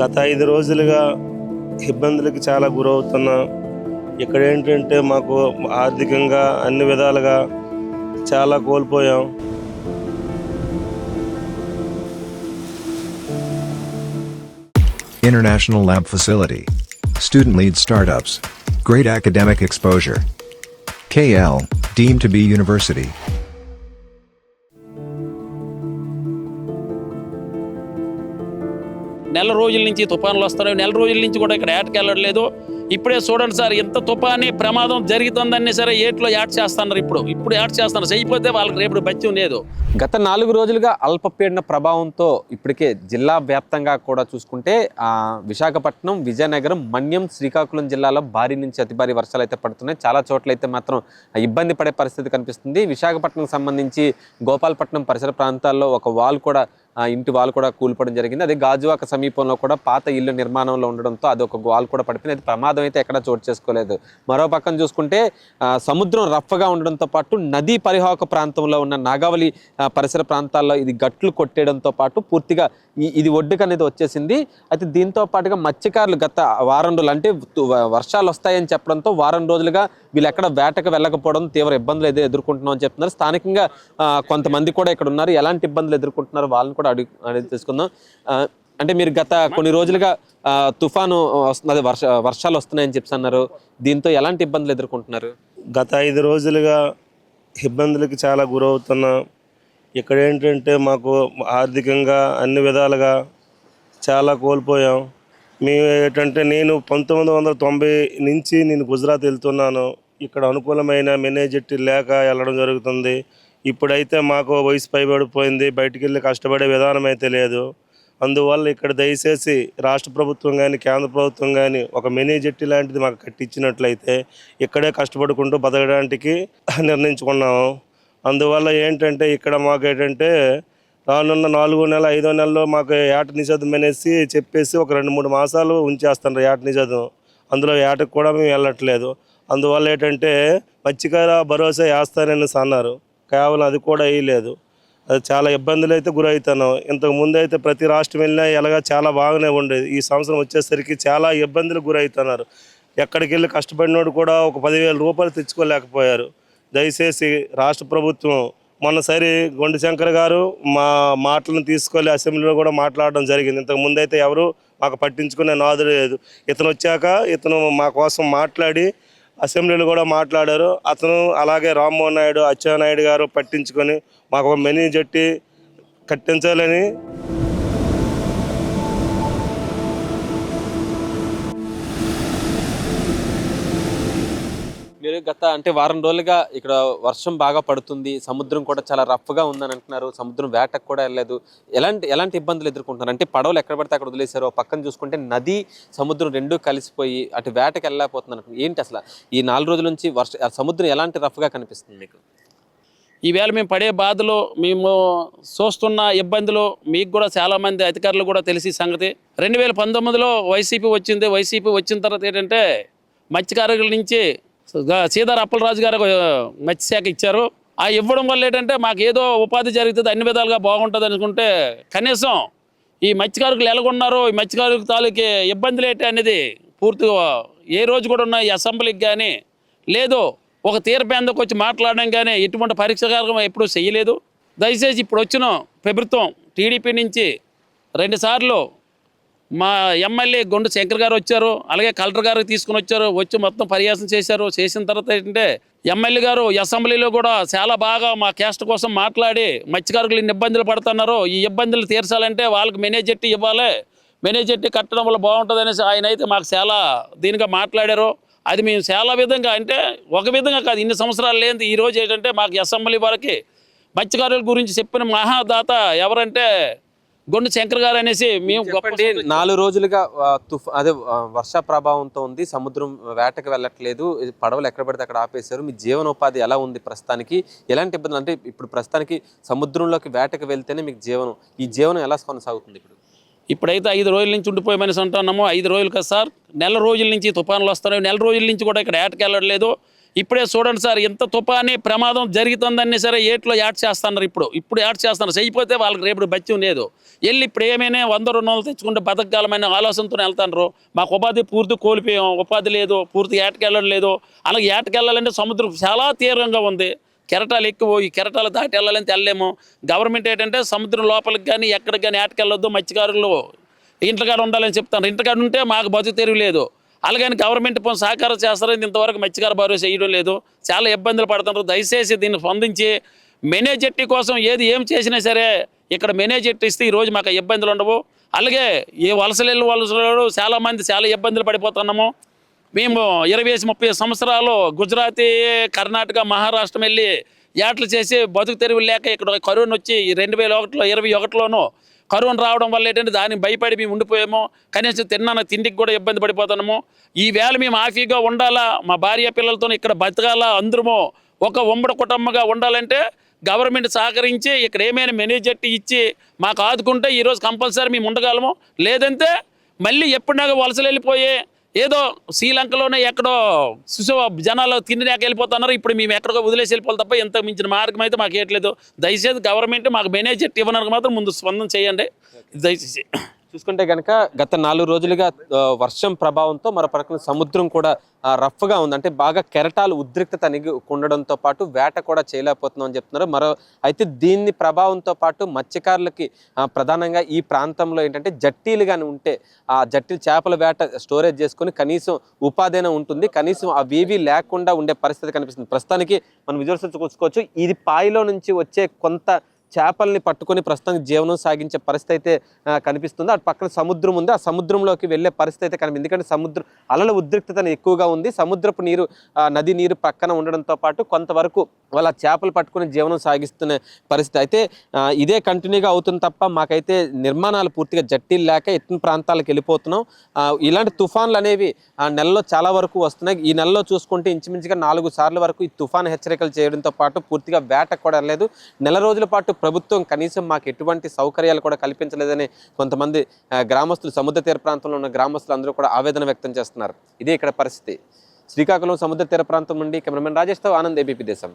గత ఐదు రోజులుగా ఇబ్బందులకి చాలా గురవుతున్నాం ఇక్కడ ఏంటంటే మాకు ఆర్థికంగా అన్ని విధాలుగా చాలా కోల్పోయాం International Lab Facility. Student lead startups. Great academic exposure. KL, deemed to be university. నెల రోజుల నుంచి తుఫాన్లు వస్తున్నాయి. నెల రోజుల నుంచి కూడా ఇక్కడ ఏటకి లేదు ఇప్పుడే చూడండి సార్ ఎంత తుఫాని ప్రమాదం జరుగుతుందన్నీ సరే ఏట్లో యాడ్ చేస్తున్నారు ఇప్పుడు. ఇప్పుడు యాడ్ చేస్తున్నారు. చేయకపోతే వాళ్ళకి రేపు బత్యం లేదు. గత నాలుగు రోజులుగా అల్పపీడన ప్రభావంతో ఇప్పటికే జిల్లా వ్యాప్తంగా కూడా చూసుకుంటే విశాఖపట్నం విజయనగరం మన్యం శ్రీకాకుళం జిల్లాలో భారీ నుంచి అతి భారీ వర్షాలు అయితే పడుతున్నాయి. చాలా చోట్ల అయితే మాత్రం ఇబ్బంది పడే పరిస్థితి కనిపిస్తుంది. విశాఖపట్నం సంబంధించి గోపాలపట్నం పరిసర ప్రాంతాల్లో ఒక వాల్ కూడా ఇంటి వాల్ కూడా కూలిపోవడం జరిగింది. అదే గాజువాక సమీపంలో కూడా పాత ఇల్లు నిర్మాణంలో ఉండడంతో అది ఒక వాల్ కూడా పడిపోయింది. అది ప్రమాదం అయితే ఎక్కడ చోటు చేసుకోలేదు. మరో పక్కన చూసుకుంటే సముద్రం రఫ్గా ఉండడంతో పాటు నదీ పరిహాక ప్రాంతంలో ఉన్న నాగావళి పరిసర ప్రాంతాల్లో ఇది గట్లు కొట్టేయడంతో పాటు పూర్తిగా ఈ ఇది ఒడ్డుకు అనేది వచ్చేసింది. అయితే దీంతో పాటుగా మత్స్యకారులు గత వారం రోజులు అంటే వర్షాలు వస్తాయని చెప్పడంతో వారం రోజులుగా వీళ్ళు ఎక్కడ వేటకు వెళ్ళకపోవడం తీవ్ర ఇబ్బందులు అయితే ఎదుర్కొంటున్నాం అని చెప్తున్నారు. స్థానికంగా కొంతమంది కూడా ఇక్కడ ఉన్నారు. ఎలాంటి ఇబ్బందులు ఎదుర్కొంటున్నారు వాళ్ళని కూడా అడిగి అడిగి తెలుసుకుందాం. అంటే మీరు గత కొన్ని రోజులుగా తుఫాను వస్తున్నది వర్ష వర్షాలు వస్తున్నాయని చెప్తున్నారు దీంతో ఎలాంటి ఇబ్బందులు ఎదుర్కొంటున్నారు? గత ఐదు రోజులుగా ఇబ్బందులకి చాలా గురవుతున్నాం. ఇక్కడ ఏంటంటే మాకు ఆర్థికంగా అన్ని విధాలుగా చాలా కోల్పోయాం. మేము ఏంటంటే నేను పంతొమ్మిది వందల తొంభై నుంచి నేను గుజరాత్ వెళ్తున్నాను. ఇక్కడ అనుకూలమైన మేనేజెట్టి లేక వెళ్ళడం జరుగుతుంది. ఇప్పుడైతే మాకు వయసు పైబడిపోయింది. బయటికి వెళ్ళి కష్టపడే విధానం అయితే లేదు. అందువల్ల ఇక్కడ దయచేసి రాష్ట్ర ప్రభుత్వం కానీ కేంద్ర ప్రభుత్వం కానీ ఒక మినీ జెట్టి లాంటిది మాకు కట్టించినట్లయితే ఇక్కడే కష్టపడుకుంటూ బతకడానికి నిర్ణయించుకున్నాము. అందువల్ల ఏంటంటే ఇక్కడ మాకు ఏంటంటే రానున్న నాలుగో నెల ఐదో నెలలో మాకు ఏట నిషేధం అనేసి చెప్పేసి ఒక రెండు మూడు మాసాలు ఉంచేస్తున్నారు ఏట నిషేధం. అందులో ఏటకు కూడా మేము వెళ్ళట్లేదు. అందువల్ల ఏంటంటే మత్స్యకార భరోసా వేస్తారని అన్నారు. కేవలం అది కూడా వేయలేదు. చాలా ఇబ్బందులు అయితే గురవుతున్నాం. ఇంతకు ముందు అయితే ప్రతి రాష్ట్రం వెళ్ళినా ఎలాగా చాలా బాగానే ఉండేది. ఈ సంవత్సరం వచ్చేసరికి చాలా ఇబ్బందులు గురవుతున్నారు. ఎక్కడికి వెళ్ళి కష్టపడినోడు కూడా ఒక పదివేల రూపాయలు తెచ్చుకోలేకపోయారు. దయచేసి రాష్ట్ర ప్రభుత్వం మొన్నసారి గొండు శంకర్ గారు మా మాటలను తీసుకొని అసెంబ్లీలో కూడా మాట్లాడడం జరిగింది. ఇంతకు ముందు అయితే ఎవరు మాకు పట్టించుకునే నాదు లేదు. ఇతను వచ్చాక ఇతను మా కోసం మాట్లాడి అసెంబ్లీలో కూడా మాట్లాడారు. అతను అలాగే రామ్మోహన్ నాయుడు అచ్చెన్నాయుడు గారు పట్టించుకొని మాకు ఒక మెనీ జట్టి కట్టించాలని గత అంటే వారం రోజులుగా ఇక్కడ వర్షం బాగా పడుతుంది సముద్రం కూడా చాలా రఫ్గా ఉందని అంటున్నారు సముద్రం వేటకు కూడా వెళ్ళలేదు. ఎలాంటి ఎలాంటి ఇబ్బందులు ఎదుర్కొంటున్నారు? అంటే పడవలు ఎక్కడ పడితే అక్కడ వదిలేశారు పక్కన చూసుకుంటే నది సముద్రం రెండూ కలిసిపోయి అటు వేటకు వెళ్ళలేకపోతున్నారు ఏంటి అసలు ఈ నాలుగు రోజుల నుంచి వర్ష సముద్రం ఎలాంటి రఫ్గా కనిపిస్తుంది మీకు? ఈవేళ మేము పడే బాధలు మేము చూస్తున్న ఇబ్బందులు మీకు కూడా చాలామంది అధికారులు కూడా తెలిసి సంగతి. రెండు వేల పంతొమ్మిదిలో వైసీపీ వచ్చింది వైసీపీ వచ్చిన తర్వాత ఏంటంటే మత్స్యకారుల నుంచి గా- అప్పలరాజు గారు మత్స్య మత్స్యశాఖ ఇచ్చారు. ఆ ఇవ్వడం వల్ల ఏంటంటే మాకు ఏదో ఉపాధి జరుగుతుంది అన్ని విధాలుగా బాగుంటుంది అనుకుంటే కనీసం ఈ మత్స్యకారులు ఎలాగున్నారో ఈ మత్స్యకారులకు తాలూకి ఇబ్బందులు ఏంటి అనేది పూర్తిగా ఏ రోజు కూడా ఉన్న ఈ అసెంబ్లీకి కానీ లేదు ఒక తీర్పేందుకు వచ్చి మాట్లాడడం కానీ ఎటువంటి పరీక్ష కార్యక్రమం ఎప్పుడూ చేయలేదు. దయచేసి ఇప్పుడు వచ్చిన ప్రభుత్వం టీడీపీ నుంచి రెండుసార్లు మా ఎమ్మెల్యే గుండు శంకర్ గారు వచ్చారు అలాగే కలెక్టర్ గారు తీసుకుని వచ్చారు వచ్చి మొత్తం పర్యాసం చేశారు. చేసిన తర్వాత ఏంటంటే ఎమ్మెల్యే గారు అసెంబ్లీలో కూడా చాలా బాగా మా క్యాస్ట్ కోసం మాట్లాడి మత్స్యకారులు ఇన్ని ఇబ్బందులు పడుతున్నారు ఈ ఇబ్బందులు తీర్చాలంటే వాళ్ళకి మేనేజెట్టి ఇవ్వాలి. మేనేజెట్టి కట్టడం వల్ల బాగుంటుంది అనేసి ఆయన అయితే మాకు చాలా దీనిగా మాట్లాడారు. అది మేము చాలా విధంగా అంటే ఒక విధంగా కాదు ఇన్ని సంవత్సరాలు లేని ఈరోజు ఏంటంటే మాకు అసెంబ్లీ వరకు మత్స్యకారుల గురించి చెప్పిన మహాదాత ఎవరంటే గొండు శంకర్ గారు అనేసి మేము గొప్ప చెప్పండి నాలుగు రోజులుగా తుఫ్ అదే వర్ష ప్రభావంతో ఉంది సముద్రం వేటకు వెళ్ళట్లేదు పడవలు ఎక్కడ పడితే అక్కడ ఆపేశారు మీ జీవనోపాధి ఎలా ఉంది ప్రస్తుతానికి ఎలాంటి ఇబ్బందులు అంటే ఇప్పుడు ప్రస్తుతానికి సముద్రంలోకి వేటకు వెళ్తేనే మీకు జీవనం ఈ జీవనం ఎలా కొనసాగుతుంది ఇప్పుడు? ఇప్పుడైతే ఐదు రోజుల నుంచి ఉండిపోయి మనిషి అంటున్నాము ఐదు రోజులు కదా సార్ నెల రోజుల నుంచి తుఫాన్లు వస్తున్నాయి నెల రోజుల నుంచి కూడా ఇక్కడ ఏటకి వెళ్ళట్లేదు ఇప్పుడే చూడండి సార్ ఎంత తుఫాని ప్రమాదం జరుగుతుందన్నీ సరే ఏట్లో యాడ్ చేస్తున్నారు ఇప్పుడు. ఇప్పుడు యాడ్ చేస్తున్నారు. చేయకపోతే వాళ్ళకి రేపు బత్యం లేదు వెళ్ళి ఇప్పుడు ఏమైనా వంద రెండు వందలు తెచ్చుకుంటే బతకగలమైన ఆలోచనతో వెళ్తారు మాకు ఉపాధి పూర్తి కోల్పోయాం. ఉపాధి లేదు పూర్తి ఏటకెళ్ళడం లేదు. అలాగే ఏటకెళ్ళాలంటే సముద్రం చాలా తీవ్రంగా ఉంది. కెరటాలు ఎక్కువ ఈ కెరటాలు దాటి వెళ్ళాలంటే వెళ్ళలేము. గవర్నమెంట్ ఏంటంటే సముద్రం లోపలికి కానీ ఎక్కడికి కానీ ఏటకెళ్ళొద్దు. మత్స్యకారులు ఇంటికాడ ఉండాలని చెప్తాను ఇంటికాడ ఉంటే మాకు బతుకు తెరువు లేదు. అలాగని గవర్నమెంట్ పని సహకారం చేస్తారని ఇంతవరకు మత్స్యకార భరోసా చేయడం లేదు. చాలా ఇబ్బందులు పడుతున్నారు. దయచేసి దీన్ని స్పందించి మేనేజెట్టి కోసం ఏది ఏం చేసినా సరే ఇక్కడ మెనేజెట్టి ఇస్తే ఈరోజు మాకు ఇబ్బందులు ఉండవు. అలాగే ఏ వలసలు వలసలు చాలామంది చాలా ఇబ్బందులు పడిపోతున్నాము. మేము ఇరవై ముప్పై సంవత్సరాలు గుజరాతీ కర్ణాటక మహారాష్ట్రం వెళ్ళి ఏటలు చేసి బతుకు తెరువు లేక ఇక్కడ కరోనా వచ్చి రెండు వేల ఒకటిలో ఇరవై ఒకటిలోనూ కరోనా రావడం వల్ల ఏంటంటే దాన్ని భయపడి మేము ఉండిపోయాము కనీసం తిన్నాను తిండికి కూడా ఇబ్బంది పడిపోతున్నాము. ఈ వేళ మేము ఆఫీగా ఉండాలా? మా భార్య పిల్లలతో ఇక్కడ బతకాలా అందరము? ఒక ఉమ్మడి కుటుంబంగా ఉండాలంటే గవర్నమెంట్ సహకరించి ఇక్కడ ఏమైనా మేనేజర్టీ ఇచ్చి మాకు ఆదుకుంటే ఈరోజు కంపల్సరీ మేము ఉండగలము. లేదంటే మళ్ళీ ఎప్పుడునాగా వలసలు వెళ్ళిపోయే ఏదో శ్రీలంకలోనే ఎక్కడో సుశవ జనాలు తినడానికి వెళ్ళిపోతున్నారు. ఇప్పుడు మేము ఎక్కడికో వదిలేసి వెళ్ళిపోవాలి తప్ప ఎంత మించిన మార్గం అయితే మాకు ఏట్లేదు. దయచేసి గవర్నమెంట్ మాకు మేనేజర్ ఇవ్వడానికి మాత్రం ముందు స్పందన చేయండి. దయచేసి చూసుకుంటే కనుక గత నాలుగు రోజులుగా వర్షం ప్రభావంతో మరో పక్కన సముద్రం కూడా రఫ్గా ఉంది. అంటే బాగా కెరటాలు ఉద్రిక్తత అనిగి ఉండడంతో పాటు వేట కూడా చేయలేకపోతున్నాం అని చెప్తున్నారు. మరో అయితే దీన్ని ప్రభావంతో పాటు మత్స్యకారులకి ప్రధానంగా ఈ ప్రాంతంలో ఏంటంటే జట్టీలు కానీ ఉంటే ఆ జట్టి చేపల వేట స్టోరేజ్ చేసుకొని కనీసం ఉపాధి ఉంటుంది. కనీసం అవేవి లేకుండా ఉండే పరిస్థితి కనిపిస్తుంది. ప్రస్తుతానికి మనం విజువల్స్ చూసుకోవచ్చు. ఇది పాయిలో నుంచి వచ్చే కొంత చేపల్ని పట్టుకొని ప్రస్తుతం జీవనం సాగించే పరిస్థితి అయితే కనిపిస్తుంది. అటు పక్కన సముద్రం ఉంది. ఆ సముద్రంలోకి వెళ్ళే పరిస్థితి అయితే కనిపి ఎందుకంటే సముద్రం అలల ఉద్రిక్తత ఎక్కువగా ఉంది. సముద్రపు నీరు నది నీరు పక్కన ఉండడంతో పాటు కొంతవరకు వాళ్ళ చేపలు పట్టుకుని జీవనం సాగిస్తున్న పరిస్థితి అయితే ఇదే కంటిన్యూగా అవుతుంది తప్ప మాకైతే నిర్మాణాలు పూర్తిగా జట్టీలు లేక ఎత్తున ప్రాంతాలకు వెళ్ళిపోతున్నాం. ఇలాంటి తుఫాన్లు అనేవి ఆ నెలలో చాలా వరకు వస్తున్నాయి. ఈ నెలలో చూసుకుంటే ఇంచుమించుగా నాలుగు సార్లు వరకు ఈ తుఫాన్ హెచ్చరికలు చేయడంతో పాటు పూర్తిగా వేట కూడా లేదు. నెల రోజుల పాటు ప్రభుత్వం కనీసం మాకు ఎటువంటి సౌకర్యాలు కూడా కల్పించలేదని కొంతమంది గ్రామస్తులు సముద్ర తీర ప్రాంతంలో ఉన్న గ్రామస్తులు అందరూ కూడా ఆవేదన వ్యక్తం చేస్తున్నారు. ఇదే ఇక్కడ పరిస్థితి. శ్రీకాకుళం సముద్ర తీర ప్రాంతం నుండి కెమెరామెన్ రాజేష్తో ఆనంద్ ఏబీపీ దేశం.